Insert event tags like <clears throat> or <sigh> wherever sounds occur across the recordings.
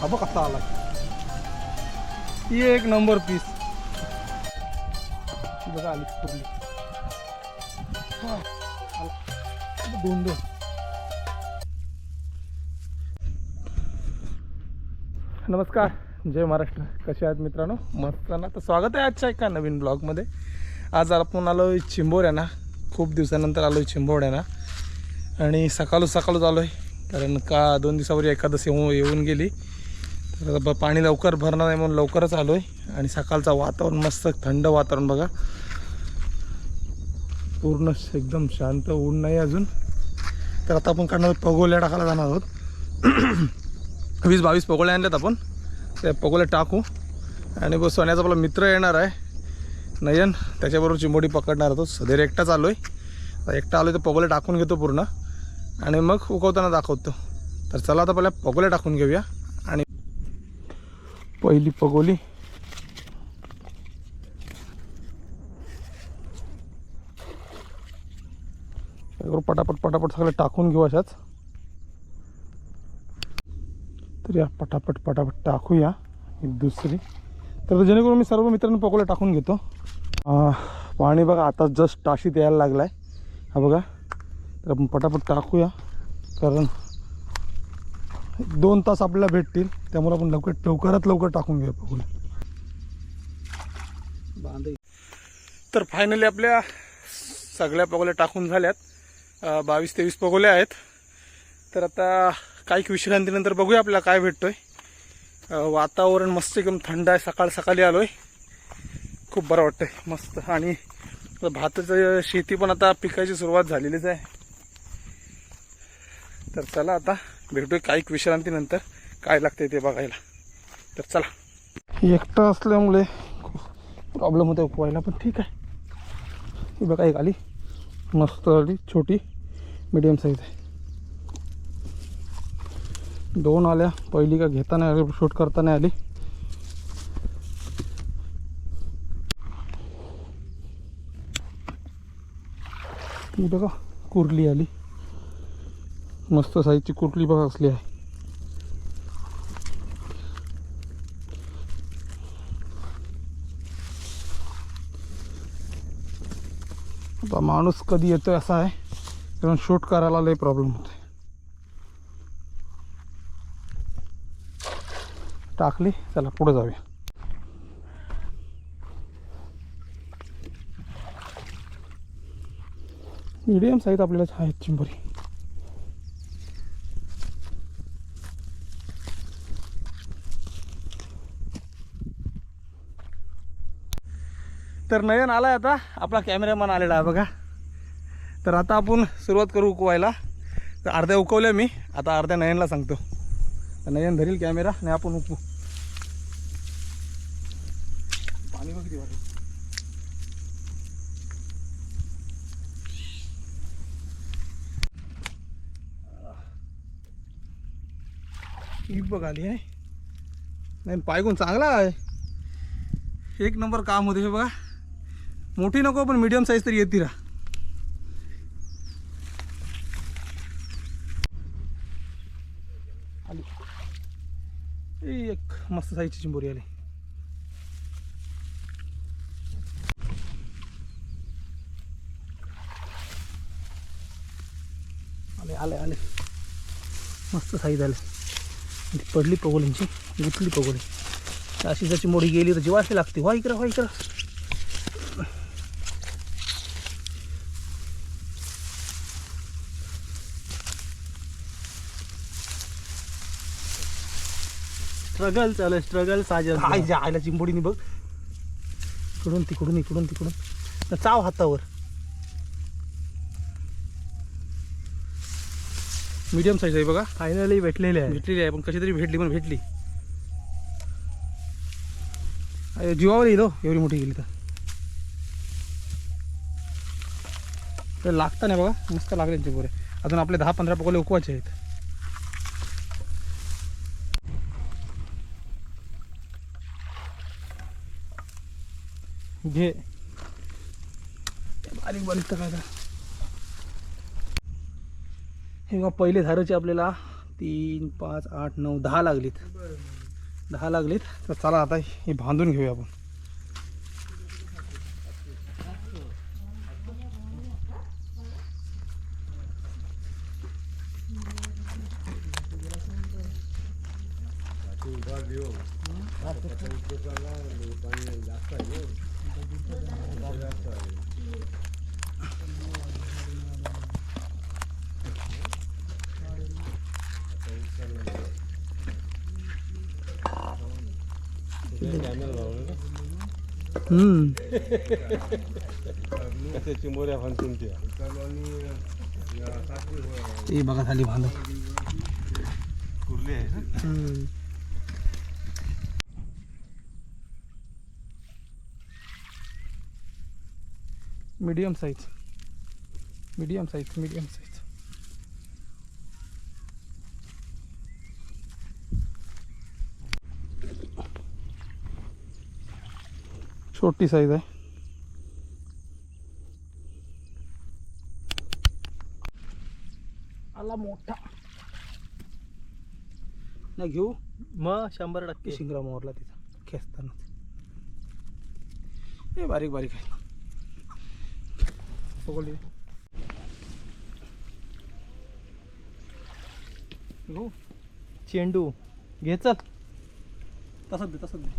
हा बघ कसा आला ही एक नंबर पीस। बघा आली हा, आला. दोन दोन. नमस्कार जय महाराष्ट्र. कसे आहेत मित्रांनो? मस्त ना? तर स्वागत आहे आजच्या एका नवीन ब्लॉगमध्ये. आज आपण आलो आहे चिंबोऱ्याना. खूप दिवसानंतर आलो आहे चिंबोऱ्याना. आणि सकाळच सकाळच आलो आहे. कारण का दोन दिवसापूर्वी एकादशी येऊन येऊन गेली. तर ब- पाणी लवकर भरणार नाही म्हणून लवकरच आलो आहे आणि सकाळचं वातावरण मस्त थंड वातावरण बघा. पूर्ण एकदम शांत ऊन नाही अजून. तर आता आपण काढणार पगोल्या टाकायला जाणार आहोत. <clears throat> वीस बावीस पगोळे आणल्यात आपण. ते पगोल्या टाकू. आणि बस सोन्याचा आपला मित्र येणार आहे. नयन त्याच्याबरोबर चिंबोडी पकडणार होतो सध्या एकटाच आलो आहे एकटा आलो तर पगोले टाकून घेतो पूर्ण. आणि मग उकवताना दाखवतो. तर चला आता पहिल्या पगोले टाकून घेऊया. पहिली पगोली. पटापट पटापट सगळं टाकून घेऊ अशाच. तर या पटापट पटापट टाकूया. ही दुसरी. तर जेणेकरून मी सर्व मित्रांनो पकोले टाकून घेतो. पाणी बघा आता जस्ट टाशीत यायला लागला आहे हा बघा. तर आपण पटापट टाकूया. कारण दोन तास आपल्याला भेटतील त्यामुळे आपण लवकर लवकरात लवकर टाकून घेऊया पकोडे तर फायनली आपल्या सगळ्या पगोल्या टाकून झाल्यात. बावीस तेवीस पगोल्या आहेत. तर आता काही विश्रांतीनंतर बघूया आपल्याला काय भेटतोय. वातावरण मस्त एकदम थंड आहे सकाळ सकाळी आलो आहे खूप बरं वाटतंय मस्त. आणि भाताचं शेती पण आता पिकायची सुरुवात झालेलीच आहे. तर चला आता भेटू काही विश्रांतीनंतर काय लागते ते बघायला. तर चला. एकटा असल्यामुळे प्रॉब्लेम होतो पोहायला पण ठीक आहे. ही बघा एक आली. मस्त आली छोटी मीडियम साईज आहे. दोन आल्या. पहिली का घेता नाही आली शूट करता नाही आली. ती बघा कुर्ली आली. मस्त साईजची कुठली बघा असली आहे. आता माणूस कधी येतोय असा आहे कारण शूट करायला लय प्रॉब्लेम होते टाकली चला पुढे जाऊया. मीडियम साईज आपल्याला आहेत चिंबरी. तर नयन आहे आता. आपला कॅमेरामॅन आलेला आहे बघा. तर आता आपण सुरुवात करू उकवायला. तर अर्ध्या उकवल्या मी. आता अर्ध्या नयनला सांगतो. तर नयन धरील कॅमेरा आणि आपण उकवू. पाणी वगैरे वाटत बघ आली आहे. नाही पायगून चांगला आहे. एक नंबर काम होते हे बघा. मोठी नको पण मीडियम साईज तरी येते राहा आली. एक मस्त साईजची चिंबोरी आली. आले आले आले. मस्त साईज आले. पडली पगोलींची गुतली पगोली. अशी जशी मोडी गेली तर जीवाशी लागते. व्हा इकडं व्हा इकडं. स्ट्रगल चालू स्ट्रगल साजन काय ज्या आयला चिंबोडीने बघ. इकडून तिकडून इकडून तिकडून. चाव हातावर. मीडियम साईज आहे बघा. फायनली भेटलेले आहे. भेटलेली आहे पण कशी तरी भेटली पण भेटली. जीवावर येईल हो, एवढी मोठी गेली तर. लागता नाही बघा मस्त लागले त्यांचे पोरे अजून आपले दहा पंधरा पकोले उकवायचे आहेत. घे. बारीक बारीक तर काय तर. हे बघा पहिले धाराचे आपल्याला तीन पाच आठ नऊ दहा लागलीत. दहा लागलीत. तर चला आता हे बांधून घेऊया आपण. हम्म. चिंबोऱ्या म्हणतो ते बघा खाली बांधून कुर्ली आहे medium size medium size medium size छोटी साईज आहे. आला मोठा. नाही घेऊ. मग शंभर टक्के. शिंगरा मोरला तिचा खेचताना. हे बारीक बारीक आहे. हो चेंडू घे चल तसंच दे तसंच दे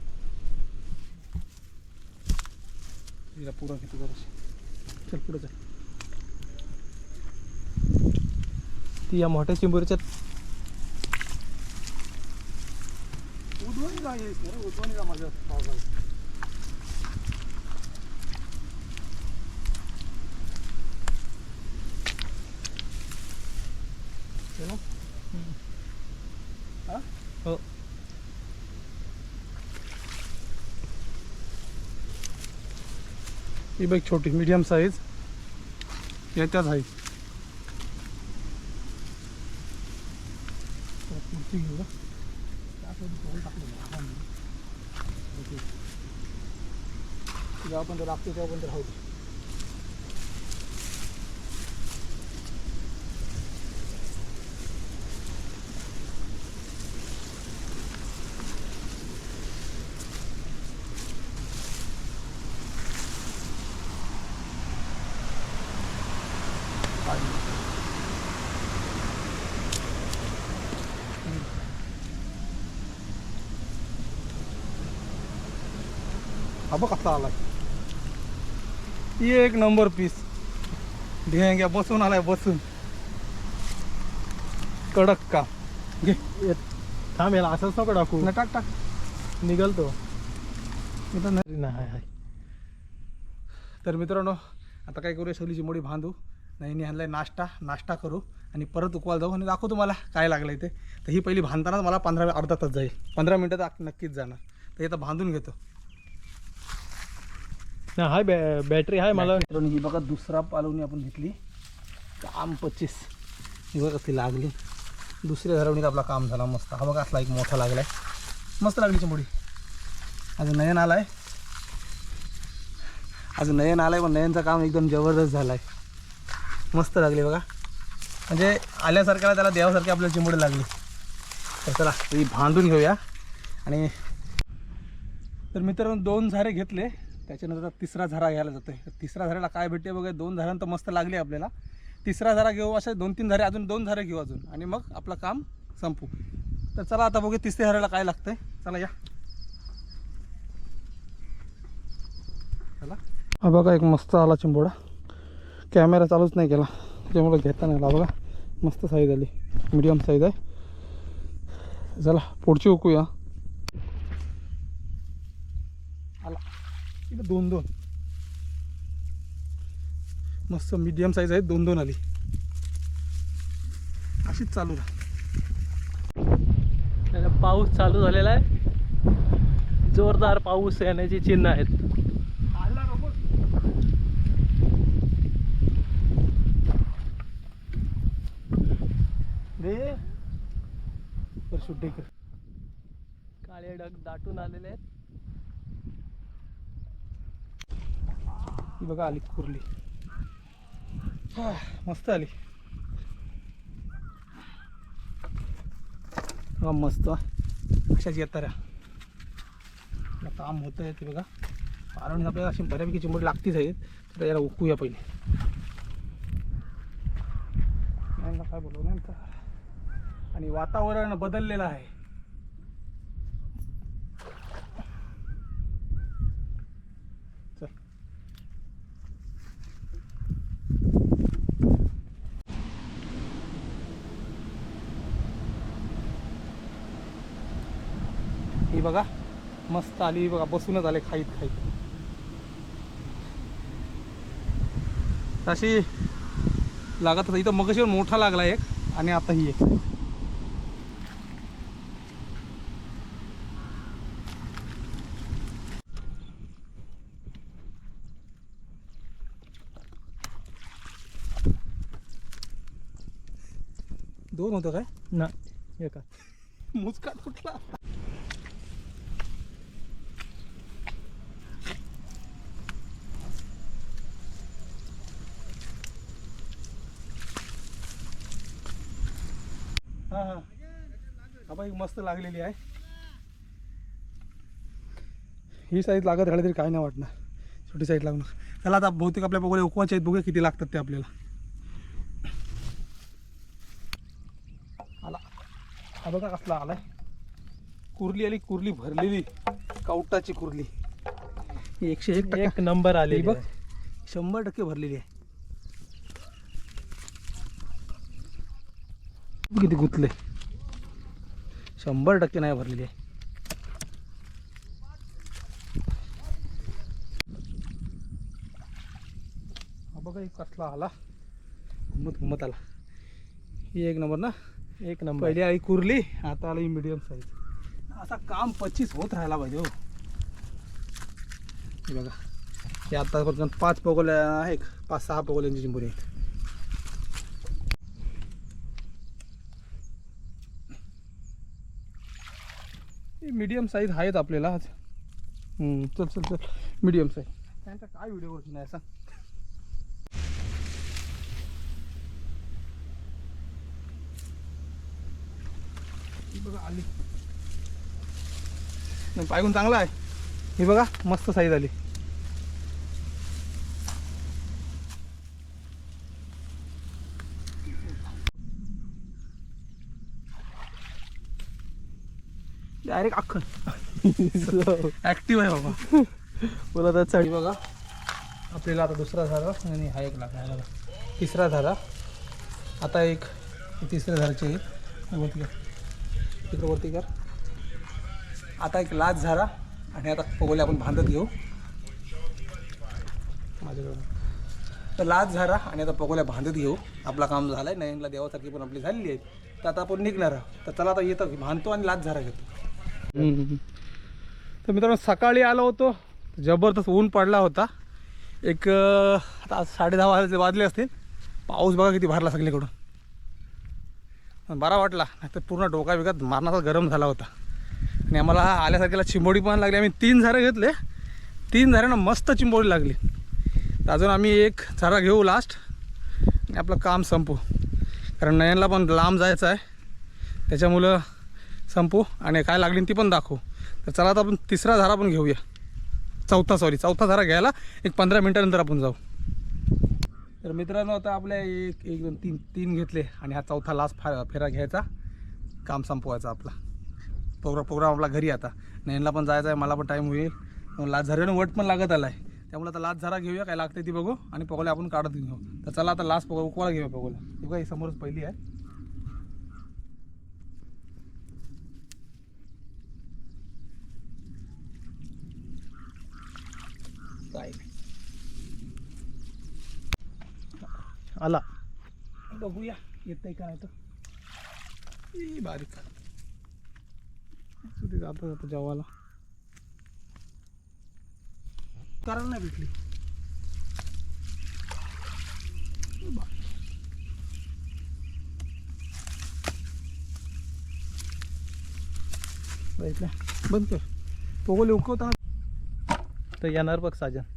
तिला पुढं घेतो जराशी चल पुढं चल ती या मोठ्या चिंबोरीच्या उद्वणी जा उद्वणी जा माझ्या पावसाळ्यात चलो हा हो ही बाईक छोटी मीडियम साईज याच्याच आहे आपण जर आपण जेव्हा पण तेव्हा राहू हा बघ कसला आलाय एक नंबर पीस। ढेंग्या बसून आलाय बसून। कडक का। घे ये- थांब याला असंच नको टाकू न टाक टाक। निघलतो इथं नाही. तर मित्रांनो आता काय करूया सगळी चिमोडी बांधू। नाही आणलाय नाश्ता। नाश्ता करू आणि परत उकवायला जाऊ आणि दाखवू तुम्हाला काय लागलं ते. तर ही पहिली बांधतानाच मला पंधरा अर्धा तास जाईल. पंधरा मिनटं तर नक्कीच जाणार. तर इथं बांधून घेतो. नाही हाय बॅ- बॅटरी हाय मला. मित्रांनो ही बघा दुसरा पालवणी आपण घेतली. काम पच्चीस. ही बघा ती लागली. दुसऱ्या धरवणीत आपला काम झाला मस्त. हा बघा असला एक मोठा लागलाय. मस्त लागली चिंबोडी. अजून नयन आलाय. अजून नयन आलाय पण नयनचं काम एकदम जबरदस्त झालाय. मस्त लागली बघा. म्हणजे आल्यासारख्याला त्याला देवासारखी आपल्याला चिंबोडी लागली. तर चला ही बांधून घेऊया. आणि तर मित्रांनो दोन झारे घेतले. त्याच्यानंतर तिसरा झरा घ्यायला जातो आहे तिसरा झऱ्याला काय भेटते बघा दोन झऱ्यांत मस्त लागले आपल्याला. तिसरा झरा घेऊ असे दोन तीन झरे अजून दोन झरे घेऊ अजून. आणि मग आपलं काम संपू. तर चला आता बघू तिसऱ्या झऱ्याला काय लागतंय. चला या. चला. हा बघा एक मस्त आला चिंबोडा. कॅमेरा चालूच नाही केला. त्याच्यामुळे घेता नाही आला. बघा मस्त साईज आली. मीडियम साईज आहे. चला पुढची उकूया. आला. इथं दोन दोन. मस्त मीडियम साईज आहे दोन दोन आली. अशीच चालू राहा. पाऊस चालू झालेला आहे. जोरदार पाऊस येण्याची चिन्ह आहेत. काळे ढग दाटून आलेले आहेत. ही बघा आली कुर्ली. हा, मस्त आली. बघा मस्त. अशाच येतात आपलं काम होत आहे ते बघा. कारण आपल्याला अशी बऱ्यापैकी चिंबड लागतीच आहेत. तर याला उकूया पहिले. काय बोलू नंतर आणि वातावरण बदललेलं आहे. बघा. मस्त आली बघा बसूनच आले खाईत खाईत. अशी लागत होता. इथं मगाशी पण मोठा लागला एक आणि आता ही एक. दोन होतं काय? ना एका. <laughs> मुसकाट कुठला? हा हा. हा बाई मस्त लागलेली आहे. ही साईज लागत राहिली तरी काय नाही वाटणार. छोटी साईज लागणार. त्याला आता बहुतेक आपल्या बघूया उकवायचे आहेत बघूया किती लागतात ते आपल्याला. आला. हा बघा कसला आलाय. कुर्ली आली कुर्ली भरलेली. कावटाची कुर्ली. एकशे एक एक नंबर आले ही बघ. शंभर टक्के भरलेली आहे. किती गुतले? शंभर टक्के नाही भरलेली आहे. हा बघा एक कसला आला. घुमत घुमत आला. ही एक नंबर ना? एक नंबर. पहिली आई कुरली आता आली मिडियम साईज असा काम पच्चीस होत राहायला पाहिजे हो. बघा. हे आतापर्यंत पाच पगोल्या आहे पाच सहा पगोल्यांची चिंबोरी आहेत. मीडियम साईज आहेत आपल्याला. आज चल चल चल. मीडियम साईज त्यांचा काय व्हिडिओ नाही सांग. ही बघा आली. नाही, पायगून चांगला आहे. ही बघा मस्त साईज आली. डायरेक्ट अख्खन ऍक्टिव्ह आहे बाबा. बोला तर चढ. बघा. आपल्याला आता दुसरा झाला आणि हा एक बघा. तिसरा झाला आता एक तिसऱ्या झाडाची वरती कर. तिकडं वरती कर. आता एक लाच झाला आणि आता पगोले आपण बांधत घेऊ. माझ्याकडं तर लाच झाला आणि आता पगोल्या बांधत घेऊ. आपला काम झालं आहे नयनला देवासारखी पण आपली झालेली आहे. तर आता आपण निघणार आहोत. तर चला आता येतं बांधतो आणि लाच झारा घेतो. तर मित्रांनो सकाळी आलो होतो. जबरदस्त ऊन पडला होता. एक आता साडे दहा वाजले वाजले असतील. पाऊस बघा किती भरला सगळीकडून. बरा वाटला. नाहीतर पूर्ण डोका बिका मारणाचा गरम झाला होता. आणि आम्हाला आल्यासारख्याला चिंबोडी पण लागली. आम्ही तीन झाडं घेतले. तीन झाडांना मस्त चिंबोडी लागली. तर अजून आम्ही एक झाडा घेऊ लास्ट आणि आपलं काम संपू. कारण नयनला पण लांब जायचं आहे. त्याच्यामुळं संपू आणि काय लागली ती पण दाखवू. तर चला आता आपण तिसरा झारा पण घेऊया. चौथा सॉरी चौथा झारा घ्यायला एक पंधरा मिनटानंतर आपण जाऊ. तर मित्रांनो आता आपल्या एक एक दोन तीन तीन घेतले आणि हा चौथा लास्ट फा फेरा घ्यायचा. काम संपवायचा आपला. प्रोग्राम प्रोग्राम आपला घरी आता. नेनला पण जायचं आहे मला पण टाईम होईल. मग लाच झऱ्यानं वट पण लागत आला आहे त्यामुळे आता लाच झरा घेऊया काय लागते ती बघू आणि पगोल्या आपण काढत घेऊ. तर चला आता लास्ट पगो उकवाला घेऊया पगोला बघा ही समोरच पहिली आहे काय नाही आला. बघूया येतंय का नाही तर. ई, बारीक. तिथे जाता जाता जेवायला. कारण नाही भेटली? बंद कर. पोगोले उकवताना तर येणार बघ साजन.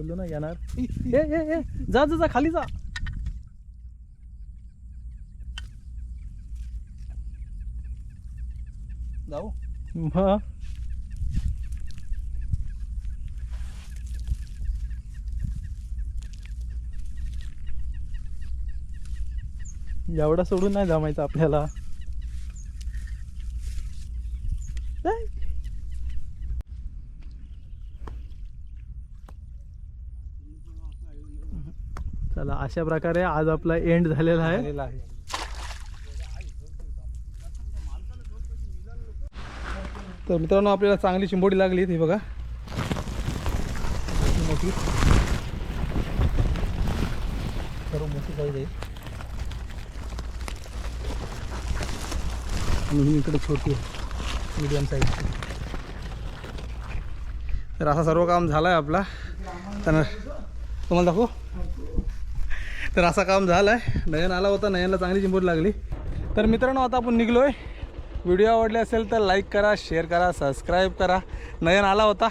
बोललो ना येणार. <laughs> ए ए ए जा जा जा खाली जा. जाऊ. हा. एवढा सोडून नाही जमायचं आपल्याला. अशा प्रकारे आज आपला एंड झालेला आहे. तर मित्रांनो आपल्याला चांगली चिंबोडी लागली ती बघा. मोठी सर्व मोठी साईज आहे. आणि इकडे छोटी आहे. मीडियम साईज तर असं सर्व काम झालं आहे आपला. तर तुम्हाला दाखवू? तर असं काम झालं आहे नयन आला होता नयनला चांगली चिंबोरी लागली. तर मित्रांनो आता आपण निघलो आहे व्हिडिओ आवडले असेल तर लाईक करा शेअर करा सबस्क्राईब करा. नयन आला होता.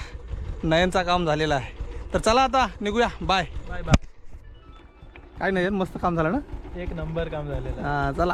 नयनचा काम झालेला आहे. तर चला आता निघूया. बाय बाय बाय काय नयन? मस्त काम झालं ना? एक नंबर काम झालेलं. हां चला.